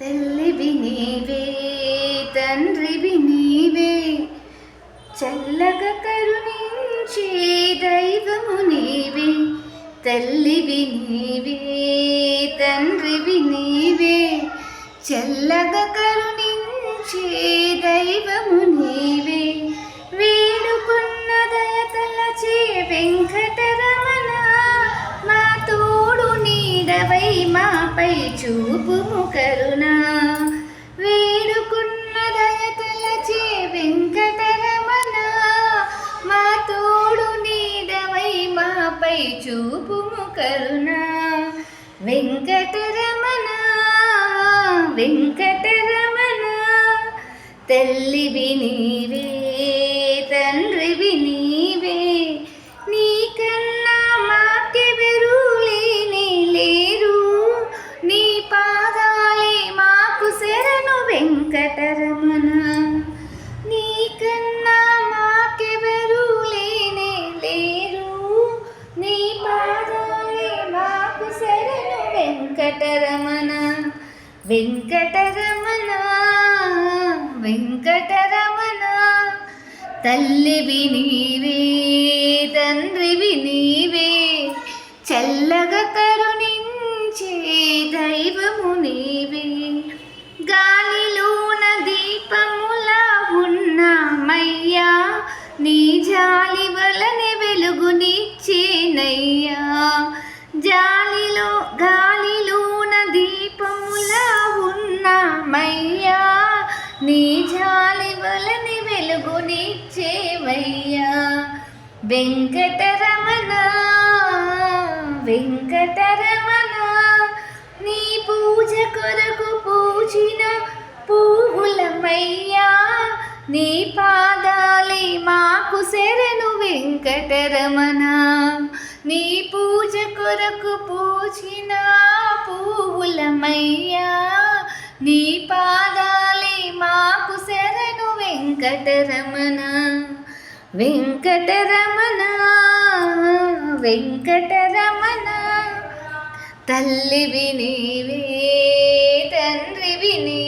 తల్లివి నీవే తండ్రివి నీవే. చల్లగా కరుణించే దైవము నీవే. తల్లివి నీవే తండ్రివి నీవే. చల్లగా కరుణించే దైవము నీవే. వేడుకున్న దయతలచే వెంకటరమణ మా తోడు నీడవై మాపై చూపుము కరుణ. చూపుము కరుణా. వెంకటరమణ వెంకటరమణ. తల్లివి నీవే తండ్రివి నీవే వెంకటరమణ వెంకటరమణ వెంకటరమణ. తల్లివి నీవే తండ్రివి నీవే చల్లగా కరుణించే దైవము నీవే. గాలిలోన దీపములా ఉన్నామయ్యా నీ జాలి వలనే వెలుగునిచ్చేనయ్యా జాలిలో గాలిలోన దీపములా ఉన్నామయ్యా. నీ జాలి వలని వెలుగునిచ్చేవయ్యా వెంకటరమణ వెంకటరమణ నీ పూజ కొరకు పూచిన పూవులమయ్యా. నీ పాదాలే మాకు శరణు వెంకటరమణ. కొరకు పూచిన పువ్వులమయ్యా నీ పాదాలే మాకు శరణు వెంకటరమణ. వెంకటరమణ వెంకటరమణ. తల్లివి నీవే తండ్రివి నీవే